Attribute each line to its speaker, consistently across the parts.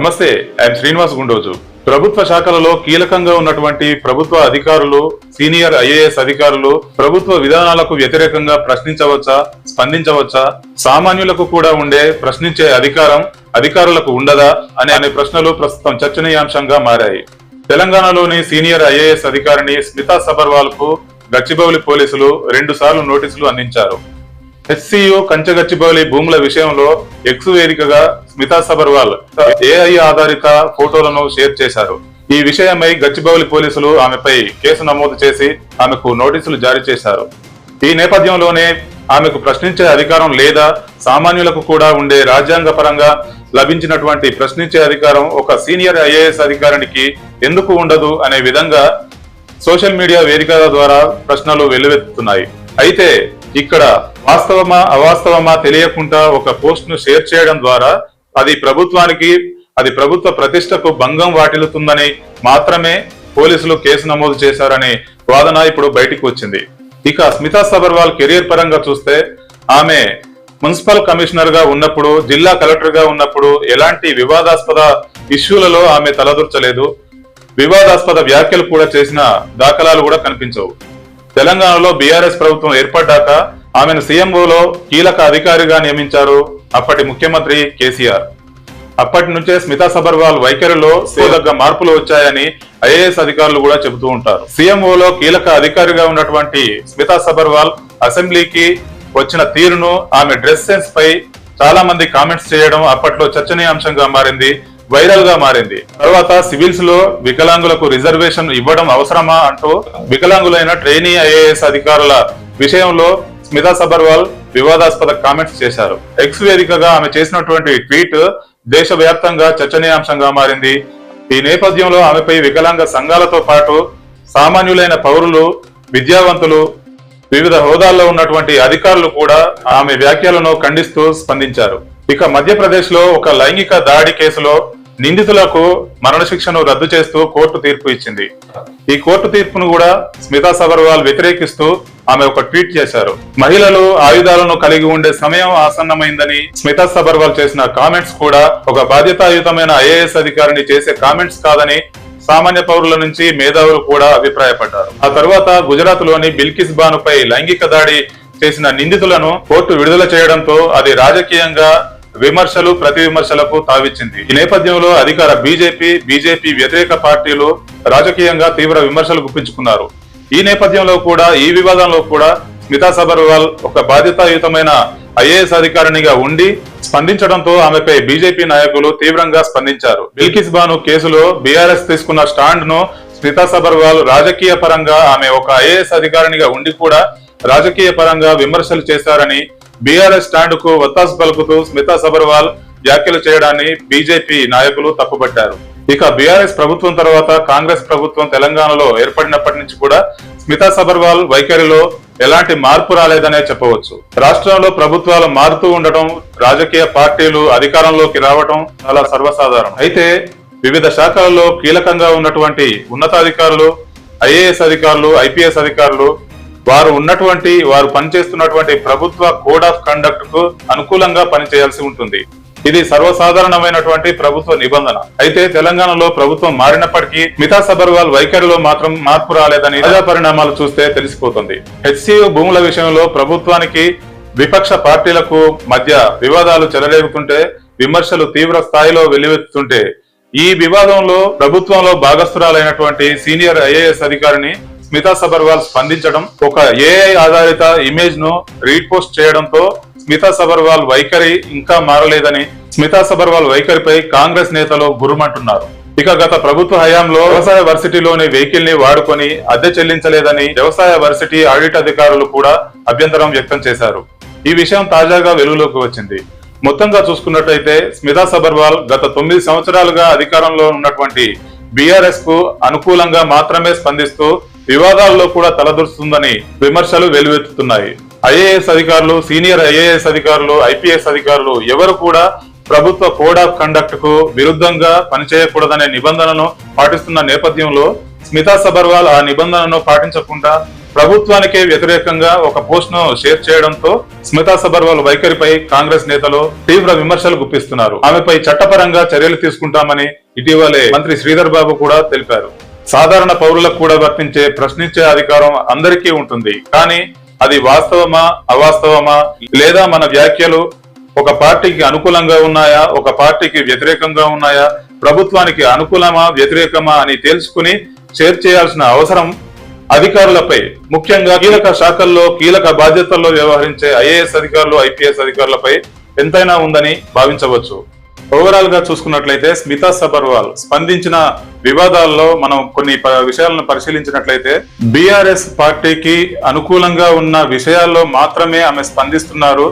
Speaker 1: నమస్తే ఐఎమ్ శ్రీనివాస్ గుండోజు. ప్రభుత్వ శాఖలలో కీలకంగా ఉన్నటువంటి ప్రభుత్వ అధికారులు సీనియర్ ఐఏఎస్ అధికారులు ప్రభుత్వ విధానాలకు వ్యతిరేకంగా ప్రశ్నించవచ్చా స్పందించవచ్చా సామాన్యులకు కూడా ఉండే ప్రశ్నించే అధికారం అధికారులకు ఉండదా అనే అనే ప్రశ్నలు ప్రస్తుతం చర్చనీయాంశంగా మారాయి. తెలంగాణలోని సీనియర్ ఐఏఎస్ అధికారిని స్మితా సబర్వాల్కు గచ్చిబౌలి పోలీసులు రెండు సార్లు నోటీసులు అందించారు. హెచ్సియు కంచగచ్చిబౌలి భూముల విషయంలో ఎక్స్ వేదికగా స్మితా సబర్వాల్ ఏఐ ఆధారిత ఫోటోలను షేర్ చేశారు. ఈ విషయమై గచ్చిబౌలి పోలీసులు ఆమెపై కేసు నమోదు చేసి ఆమెకు నోటీసులు జారీ చేశారు. ఈ నేపథ్యంలోనే ఆమెకు ప్రశ్నించే అధికారం లేదా సామాన్యులకు కూడా ఉండే రాజ్యాంగ పరంగా లభించినటువంటి ప్రశ్నించే అధికారం ఒక సీనియర్ ఐఏఎస్ అధికారానికి ఎందుకు ఉండదు అనే విధంగా సోషల్ మీడియా వేదికల ద్వారా ప్రశ్నలు వెల్లువెత్తుతున్నాయి. అయితే ఇక్కడ వాస్తవమా అవాస్తవమా తెలియకుండా ఒక పోస్ట్ను షేర్ చేయడం ద్వారా అది ప్రభుత్వానికి అది ప్రభుత్వ ప్రతిష్టకు భంగం వాటిల్లుతుందని మాత్రమే పోలీసులు కేసు నమోదు చేశారనే వాదన ఇప్పుడు బయటికి వచ్చింది. ఇక స్మితా సబర్వాల్ కెరీర్ పరంగా చూస్తే ఆమె మున్సిపల్ కమిషనర్గా ఉన్నప్పుడు జిల్లా కలెక్టర్గా ఉన్నప్పుడు ఎలాంటి వివాదాస్పద ఇష్యూలలో ఆమె తలదూర్చలేదు. వివాదాస్పద వ్యాఖ్యలు కూడా చేసిన దాఖలాలు కూడా కనిపించవు. తెలంగాణలో బీఆర్ఎస్ ప్రభుత్వం ఏర్పడ్డాక ఆమెను సీఎంఓలో కీలక అధికారిగా నియమించారు అప్పటి ముఖ్యమంత్రి కేసీఆర్. అప్పటి నుంచే స్మితా సబర్వాల్ వైఖరిలో సేదగ్గ మార్పులు వచ్చాయని ఐఏఎస్ అధికారులు కూడా చెబుతూ ఉంటారు. సీఎంఓలో కీలక అధికారిగా ఉన్నటువంటి స్మితా సబర్వాల్ అసెంబ్లీకి వచ్చిన తీరును ఆమె డ్రెస్ సెన్స్ పై చాలా మంది కామెంట్స్ చేయడం అప్పట్లో చర్చనీయాంశంగా మారింది. వైరల్గా మారింది. తర్వాత సివిల్స్లో వికలాంగులకు రిజర్వేషన్ ఇవ్వడం అవసరమా అంటూ వికలాంగులైన ట్రైనీ ఐఏఎస్ అధికారుల విషయంలో స్మితా సబర్వాల్ వివాదాస్పద కామెంట్స్ చేశారు. ఎక్స్ వేదికగా ఆమె చేసినటువంటి ట్వీట్ దేశవ్యాప్తంగా చర్చనీయాంశంగా మారింది. ఈ నేపథ్యంలో ఆమెపై వికలాంగ సంఘాలతో పాటు సామాన్యులైన పౌరులు విద్యావంతులు వివిధ హోదాల్లో ఉన్నటువంటి అధికారులు కూడా ఆమె వ్యాఖ్యలను ఖండిస్తూ స్పందించారు. ఇక మధ్యప్రదేశ్లో ఒక లైంగిక దాడి కేసులో నిందితులకు మరణశిక్షను రద్దు చేస్తూ కోర్టు తీర్పు ఇచ్చింది. ఈ కోర్టు తీర్పును కూడా స్మితా సబర్వాల్ వ్యతిరేకిస్తూ ఆమె ఒక ట్వీట్ చేశారు. మహిళలు ఆయుధాలను కలిగి ఉండే సమయం ఆసన్నమైందని స్మితా సబర్వాల్ చేసిన కామెంట్స్ కూడా ఒక బాధ్యతాయుతమైన ఐఏఎస్ అధికారిని చేసే కామెంట్స్ కాదని సామాన్య పౌరుల నుంచి మేధావులు కూడా అభిప్రాయపడ్డారు. ఆ తర్వాత గుజరాత్లోని బిల్కిస్ బానుపై లైంగిక దాడి చేసిన నిందితులను కోర్టు విడుదల చేయడంతో అది రాజకీయంగా విమర్శలు ప్రతి విమర్శలకు తావిచ్చింది. ఈ నేపథ్యంలో అధికార బీజేపీ బీజేపీ వ్యతిరేక పార్టీలు రాజకీయంగా తీవ్ర విమర్శలు గుప్పించుకున్నారు. ఈ నేపథ్యంలో కూడా ఈ వివాదంలో కూడా స్మితా సబర్వాల్ ఒక బాధ్యతాయుతమైన ఐఏఎస్ అధికారినిగా ఉండి స్పందించడంతో ఆమెపై బీజేపీ నాయకులు తీవ్రంగా స్పందించారు. బిల్కిస్ బాను కేసులో బీఆర్ఎస్ తీసుకున్న స్టాండ్ను స్మితా సబర్వాల్ రాజకీయ పరంగా ఆమె ఒక ఐఏఎస్ అధికారినిగా ఉండి కూడా రాజకీయ పరంగా విమర్శలు చేశారని బీఆర్ఎస్ స్టాండ్కు వత్తాసు పలుకుతూ స్మితా సబర్వాల్ వ్యాఖ్యలు చేయడాన్ని బీజేపీ నాయకులు తప్పుపట్టారు ఇక బీఆర్ఎస్ ప్రభుత్వం తర్వాత కాంగ్రెస్ ప్రభుత్వం తెలంగాణలో ఏర్పడినప్పటి నుంచి కూడా స్మితా సబర్వాల్ వైఖరిలో ఎలాంటి మార్పు రాలేదనే చెప్పవచ్చు. రాష్ట్రంలో ప్రభుత్వాలు మారుతూ ఉండటం రాజకీయ పార్టీలు అధికారంలోకి రావటం చాలా సర్వసాధారణం. అయితే వివిధ శాఖలలో కీలకంగా ఉన్నటువంటి ఉన్నతాధికారులు ఐఏఎస్ అధికారులు ఐపీఎస్ అధికారులు వారు ఉన్నటువంటి వారు పనిచేస్తున్నటువంటి ప్రభుత్వ కోడ్ ఆఫ్ కండక్ట్కు అనుకూలంగా పనిచేయాల్సి ఉంటుంది. ఇది సర్వసాధారణమైనటువంటి ప్రభుత్వ నిబంధన. అయితే తెలంగాణలో ప్రభుత్వం మారినప్పటికీ మితా సబర్వాల్ వైఖరిలో మాత్రం మార్పు రాలేదని తాజా పరిణామాలు చూస్తే తెలిసిపోతుంది. హెచ్సియు భూముల విషయంలో ప్రభుత్వానికి విపక్ష పార్టీలకు మధ్య వివాదాలు చెలరేగుతుంటే విమర్శలు తీవ్ర స్థాయిలో వెల్లువెత్తుతుంటే ఈ వివాదంలో ప్రభుత్వంలో భాగస్థురాలైనటువంటి సీనియర్ ఐఏఎస్ అధికారిని స్మితా సబర్వాల్ స్పందించడం ఒక ఏఐ ఆధారిత ఇమేజ్ను రీపోస్ట్ చేయడంతో స్మితా సబర్వాల్ వైఖరి ఇంకా మారలేదని స్మితా సబర్వాల్ వైఖరిపై కాంగ్రెస్ నేతలు గురుమంటున్నారు. ఇక గత ప్రభుత్వ హయాంలో వ్యవసాయ వర్సిటీలోని వెహికల్ని వాడుకొని అద్దె చెల్లించలేదని వ్యవసాయ వర్సిటీ ఆడిట్ అధికారులు కూడా అభ్యంతరం వ్యక్తం చేశారు. ఈ విషయం తాజాగా వెలుగులోకి వచ్చింది. మొత్తంగా చూసుకున్నట్లయితే స్మితా సబర్వాల్ గత తొమ్మిది సంవత్సరాలుగా అధికారంలో ఉన్నటువంటి బీఆర్ఎస్కు అనుకూలంగా మాత్రమే స్పందిస్తూ వివాదాల్లో కూడా తలదొరుస్తుందని విమర్శలు వెలువెత్తుతున్నాయి. ఐఏఎస్ అధికారులు సీనియర్ ఐఏఎస్ అధికారులు ఐపీఎస్ అధికారులు ఎవరు కూడా ప్రభుత్వ కోడ్ ఆఫ్ కండక్ట్కు విరుద్ధంగా పనిచేయకూడదనే నిబంధనను పాటిస్తున్న నేపథ్యంలో స్మితా సబర్వాల్ ఆ నిబంధనను పాటించకుండా ప్రభుత్వానికే వ్యతిరేకంగా ఒక పోస్ట్ను షేర్ చేయడంతో స్మితా సబర్వాల్ వైఖరిపై కాంగ్రెస్ నేతలు తీవ్ర విమర్శలు గుప్పిస్తున్నారు. ఆమెపై చట్టపరంగా చర్యలు తీసుకుంటామని ఇటీవలే మంత్రి శ్రీధర్ బాబు కూడా తెలిపారు. సాధారణ పౌరులకు కూడా వర్తించే ప్రశ్నించే అధికారం అందరికీ ఉంటుంది. కానీ అది వాస్తవమా అవాస్తవమా లేదా మన వ్యాఖ్యలు ఒక పార్టీకి అనుకూలంగా ఉన్నాయా ఒక పార్టీకి వ్యతిరేకంగా ఉన్నాయా ప్రభుత్వానికి అనుకూలమా వ్యతిరేకమా అని తెలుసుకుని షేర్ చేయాల్సిన అవసరం అధికారులపై. ముఖ్యంగా కీలక శాఖల్లో కీలక బాధ్యతల్లో వ్యవహరించే ఐఏఎస్ అధికారులు ఐపీఎస్ అధికారులపై ఎంతైనా ఉందని భావించవచ్చు. ఓవరాల్గా చూసుకున్నట్లయితే స్మితా సబర్వాల్ స్పందించిన వివాదాల్లో మనం కొన్ని ప- విషయాలను పరిశీలించినట్లయితే బీఆర్ఎస్ పార్టీకి అనుకూలంగా ఉన్న విషయాల్లో మాత్రమే ఆమె స్పందిస్తున్నారు.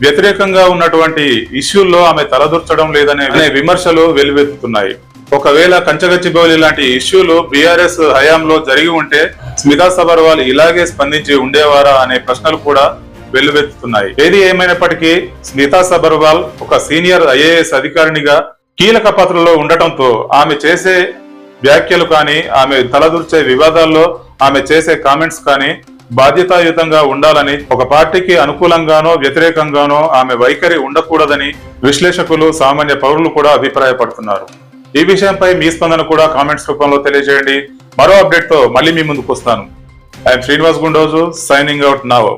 Speaker 1: వ్యతిరేకంగా ఉన్నటువంటి ఇష్యూల్లో ఆమె తలదూర్చడం లేదనే అనే విమర్శలు వెలువెత్తుతున్నాయి. ఒకవేళ కంచగచ్చిబౌలి లాంటి ఇష్యూలు బీఆర్ఎస్ హయాంలో జరిగి ఉంటే స్మితా సబర్వాల్ ఇలాగే స్పందించి ఉండేవారా అనే ప్రశ్నలు కూడా వెల్లువెత్తుతున్నాయి. ఏది ఏమైనప్పటికీ స్మితా సబర్వాల్ ఒక సీనియర్ ఐఏఎస్ అధికారినిగా కీలక పాత్రలో ఉండటంతో ఆమె చేసే వ్యాఖ్యలు కానీ ఆమె తలదూర్చే వివాదాల్లో ఆమె చేసే కామెంట్స్ కానీ బాధ్యతాయుతంగా ఉండాలని ఒక పార్టీకి అనుకూలంగానో వ్యతిరేకంగానో ఆమె వైఖరి ఉండకూడదని విశ్లేషకులు సామాన్య పౌరులు కూడా అభిప్రాయపడుతున్నారు. ఈ విషయంపై మీ స్పందన కూడా కామెంట్స్ రూపంలో తెలియజేయండి. మరో అప్డేట్తో మళ్ళీ మీ ముందుకు వస్తాను. I'm Srinivas Gundoju signing out now